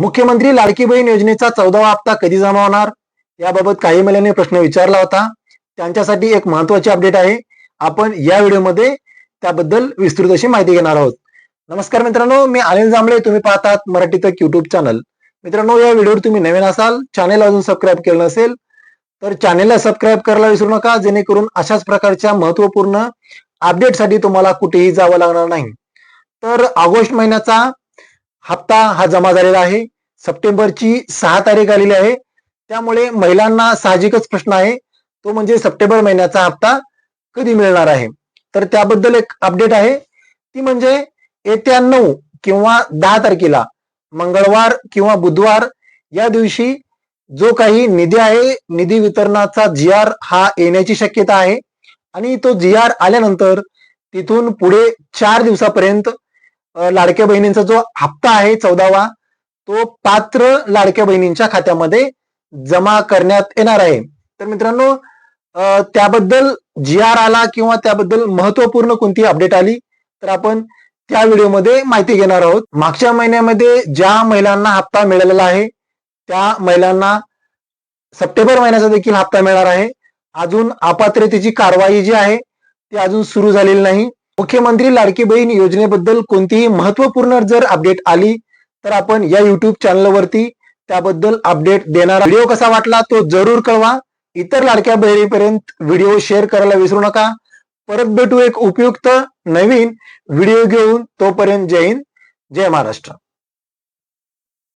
मुख्यमंत्री लाडकी बहीण योजनेचा चौदावा हप्ता कधी जमा होणार? याबाबत काही महिलांनी प्रश्न विचारला होता. त्यांच्यासाठी एक महत्वाची अपडेट आहे. आपण या व्हिडिओमध्ये त्याबद्दल विस्तृत अशी माहिती घेणार आहोत. नमस्कार मित्रांनो मी अनिल जांभळे. तुम्ही पाहतात मराठी तक युट्यूब चॅनल मित्रांनो या व्हिडिओवर तुम्ही नवीन असाल चॅनेल अजून सबस्क्राईब केलं नसेल तर चॅनेलला सबस्क्राईब करायला विसरू नका जेणेकरून अशाच प्रकारच्या महत्त्वपूर्ण अपडेटसाठी तुम्हाला कुठेही जावं लागणार नाही. तर ऑगस्ट महिन्याचा हप्ता हा जमा झालेला आहे. सप्टेंबरची सहा तारीख आलेली आहे. त्यामुळे महिलांना साहजिकच प्रश्न आहे. तो म्हणजे सप्टेंबर महिन्याचा हप्ता कधी मिळणार आहे? तर त्याबद्दल एक अपडेट आहे. ती म्हणजे येत्या नऊ किंवा दहा तारखेला मंगळवार किंवा बुधवार या दिवशी जो काही निधी आहे निधी वितरणाचा जी आर हा येण्याची शक्यता आहे. आणि तो जी आर आल्यानंतर तिथून पुढे चार दिवसापर्यंत लाडक्या बहिणींचा जो हप्ता आहे चौदावा तो पात्र लाडक्या बहिणींच्या खात्यामध्ये जमा करण्यात येणार आहे. तर मित्रांनो त्याबद्दल जी आर आला किंवा त्याबद्दल महत्त्वपूर्ण कोणती अपडेट आली तर आपण त्या व्हिडिओमध्ये माहिती घेणार आहोत. मागच्या महिन्यामध्ये ज्या महिलांना हप्ता मिळालेला आहे त्या महिलांना सप्टेंबर महिन्याचा देखील हप्ता मिळणार आहे. अजून अपात्रतेची कारवाई जी आहे ती अजून सुरू झालेली नाही. मुख्यमंत्री लाडकी बहीण योजनेबद्दल कोणतीही महत्त्वपूर्ण जर अपडेट आली तर आपण या युट्यूब चॅनलवरती त्याबद्दल अपडेट देणार व्हिडिओ कसा वाटला तो जरूर कळवा. इतर लाडक्या बहिणीपर्यंत व्हिडिओ शेअर करायला विसरू नका. परत भेटू एक उपयुक्त नवीन व्हिडिओ घेऊन. तोपर्यंत जय हिंद जय महाराष्ट्र.